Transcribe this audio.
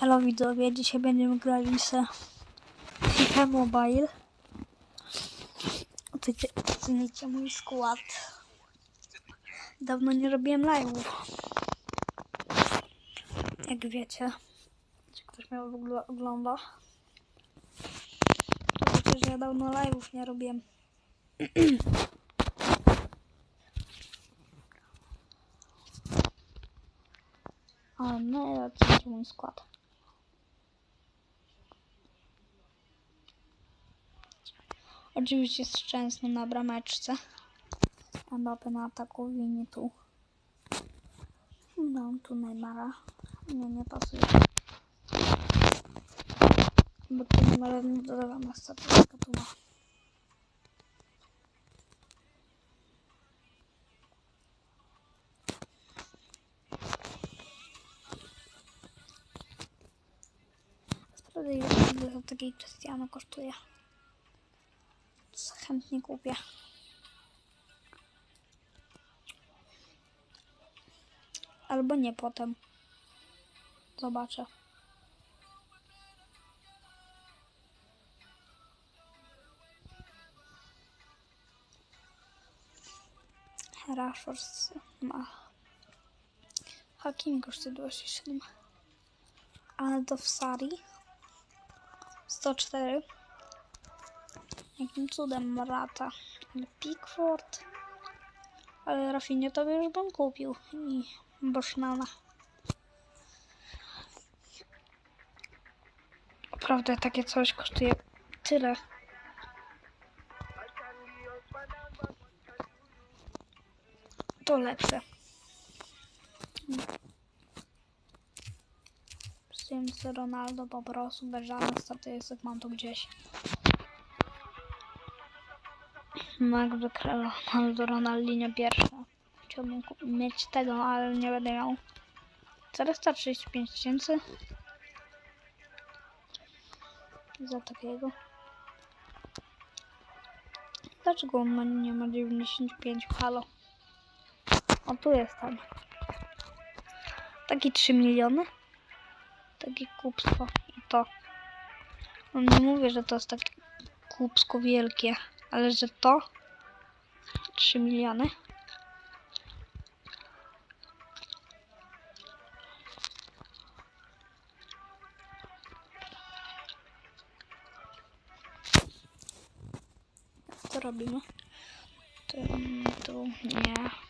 Hello widzowie, dzisiaj będziemy grali se FIFA Mobile. Ocenicie mój skład. Dawno nie robiłem live'ów. Jak wiecie, czy ktoś mnie ogl- ogląda, to wiecie, że ja dawno live'ów nie robiłem. Ale no ocenicie mój skład. Oczywiście z Szczęsnym na brameczce. Mbappe na ataku, Vini tu. No, tu Neymara. Nie, nie pasuje. Bo tu Neymara nie dodawamy statystyka tu ma. Sprawdzę ile to takiej Cristiano kosztuje. Chętnie kupię. Albo nie potem. Zobaczę. Rashford ma. Hakimi kosztuje 27. Ale to w Sari 104. Jakim cudem Morata. Pickford. Ale Rafinha to już bym kupił. I Bosznana. Naprawdę takie coś kosztuje tyle. To lepsze. Sims Ronaldo po prostu bez żadnych statystyk mam to gdzieś. No jak zwykle Ronaldo, Ronaldinho pierwsze. Chciałbym mieć tego, ale nie będę miał. 435 tysięcy. Za takiego. Dlaczego on nie ma 95? Halo. O, tu jest tam. Taki 3 miliony. Takie kupstwo. I to. No nie mówię, że to jest takie kupsko wielkie, ale że to 3 miliony. Co robimy? Tu, tu nie.